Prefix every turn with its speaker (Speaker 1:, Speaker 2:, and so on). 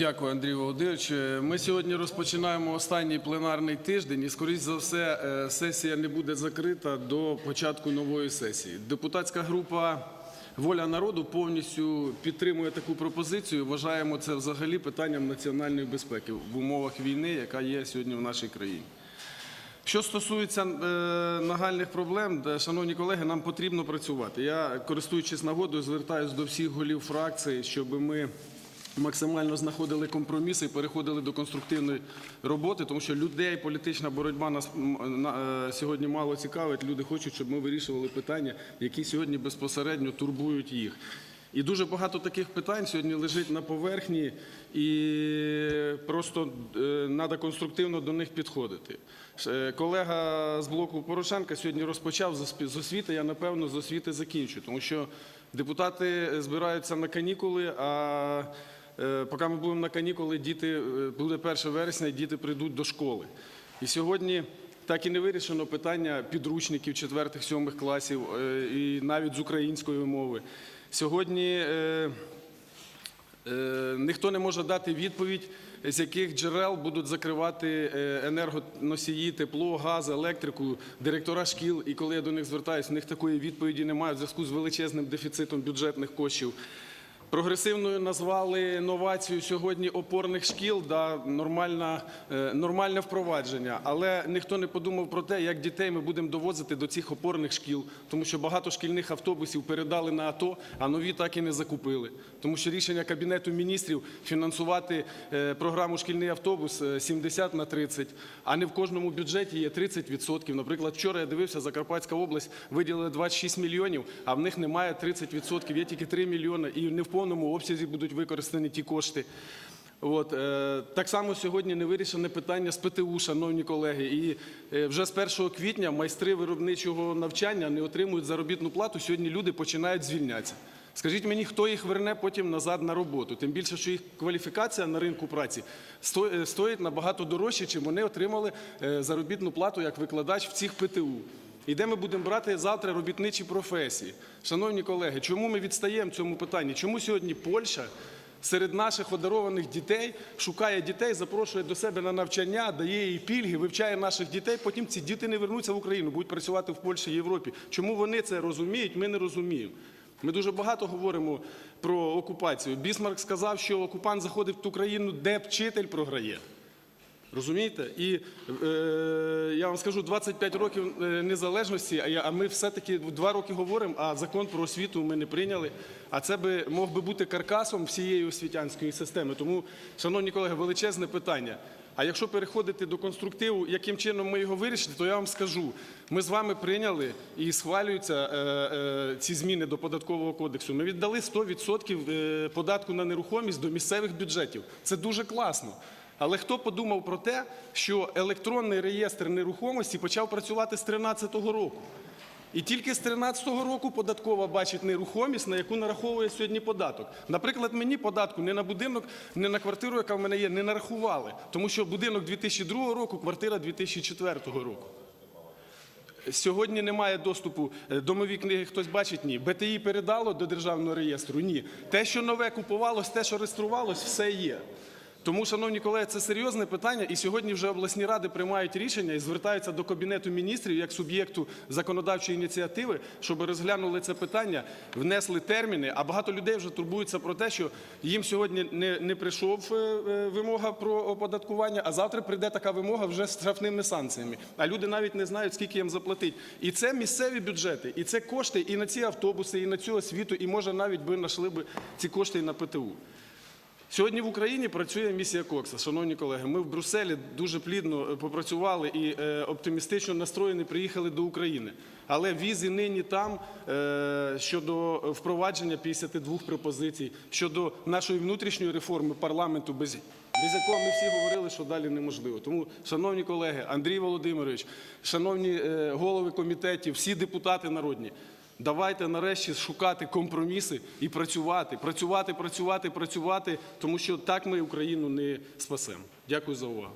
Speaker 1: Дякую, Андрій Володимирович. Е, Ми сьогодні розпочинаємо останній пленарний тиждень, і скоріш за все, е, сесія не буде закрита до початку нової сесії. Депутатська група Воля народу повністю підтримує таку пропозицію. Вважаємо це взагалі питанням національної безпеки в умовах війни, яка є сьогодні в нашій країні. Що стосується е, нагальних проблем, шановні колеги, нам потрібно працювати. Я, користуючись нагодою, звертаюся до всіх голів фракцій, щоб ми максимально знаходили компроміси і переходили до конструктивної роботи, тому що людей політична боротьба нас е, сьогодні мало цікавить. Люди хочуть, щоб ми вирішували питання, які сьогодні безпосередньо турбують їх. І дуже багато таких питань сьогодні лежить на поверхні, і просто треба конструктивно до них підходити. Е, Колега з блоку Порошенка сьогодні розпочав з освіти. Я напевно з освіти закінчу, тому що депутати збираються на канікули. А поки ми будемо на канікули, діти е, буде 1 вересня, діти прийдуть до школи. І сьогодні. Так і не вирішено питання підручників 4-7 класів е, і навіть з української мови. Сьогодні е, е, ніхто не може дати відповідь, з яких джерел будуть закривати е, енергоносії, тепло, газ, електрику, директора шкіл. І коли я до них звертаюся, в них такої відповіді немає в зв'язку з величезним дефіцитом бюджетних коштів. Прогресивною назвали новацію сьогодні опорних шкіл, да, нормальна, е, нормальне впровадження. Але ніхто не подумав про те, як дітей ми будемо довозити до цих опорних шкіл, тому що багато шкільних автобусів передали на АТО, а нові так і не закупили. Тому що рішення Кабінету міністрів фінансувати е, програму шкільний автобус е, 70 на 30, а не в кожному бюджеті є 30%. Наприклад, вчора я дивився, Закарпатська область виділили 26 мільйонів, а в них немає 30%, є тільки 3 мільйони, і не в повному обсязі будуть використані ті кошти. От, е, так само сьогодні не вирішене питання з ПТУ, шановні колеги. І е, вже з 1 квітня майстри виробничого навчання не отримують заробітну плату. Сьогодні люди починають звільнятися. Скажіть мені, хто їх верне потім назад на роботу? Тим більше, що їх кваліфікація на ринку праці е, стоїть набагато дорожче, чим вони отримали е, заробітну плату як викладач в цих ПТУ. І де ми будемо брати завтра робітничі професії? Шановні колеги, чому ми відстаємо в цьому питанні? Чому сьогодні Польща серед наших одарованих дітей шукає дітей, запрошує до себе на навчання, дає їй пільги, вивчає наших дітей. Потім ці діти не вернуться в Україну, будуть працювати в Польщі і Європі. Чому вони це розуміють? Ми не розуміємо. Ми дуже багато говоримо про окупацію. Бісмарк сказав, що окупант заходить в ту країну, де вчитель програє. Розумієте? І е, я вам скажу, 25 років е, незалежності, а, я, ми все-таки два роки говоримо, а закон про освіту ми не прийняли. А це би мог би бути каркасом всієї освітянської системи. Тому, шановні колеги, величезне питання. А якщо переходити до конструктиву, яким чином ми його вирішили, то я вам скажу: ми з вами прийняли і схвалюються е, е, ці зміни до податкового кодексу. Ми віддали 100% е, податку на нерухомість до місцевих бюджетів. Це дуже класно. Але хто подумав про те, що електронний реєстр нерухомості почав працювати з 2013 року? І тільки з 2013 року податкова бачить нерухомість, на яку нараховує сьогодні податок. Наприклад, мені податку не на будинок, не на квартиру, яка в мене є, не нарахували, тому що будинок 2002 року, квартира 2004 року. Сьогодні немає доступу е, домові книги. Хтось бачить? Ні. БТІ передало до державного реєстру? Ні. Те, що нове купувалось, те, що реєструвалось, все є. Тому, шановні колеги, це серйозне питання, і сьогодні вже обласні ради приймають рішення і звертаються до кабінету міністрів як суб'єкту законодавчої ініціативи, щоб розглянули це питання, внесли терміни. А багато людей вже турбуються про те, що їм сьогодні не, не прийшов е, е, вимога про оподаткування, а завтра прийде така вимога вже з штрафними санкціями. А люди навіть не знають, скільки їм заплатить. І це місцеві бюджети, і це кошти і на ці автобуси, і на цю освіту, і може навіть би знайшли би ці кошти і на ПТУ. Сьогодні в Україні працює місія Кокса. Шановні колеги, ми в Брюсселі дуже плідно е, попрацювали і е, оптимістично настроєні приїхали до України. Але візи нині там е, щодо впровадження 52 пропозицій, щодо нашої внутрішньої реформи парламенту, без, без якого ми всі говорили, що далі неможливо. Тому, шановні колеги, Андрій Володимирович, шановні голови комітетів, всі депутати народні. Давайте нарешті шукати компроміси і працювати, працювати, працювати, працювати, тому що так ми Україну не спасемо. Дякую за увагу.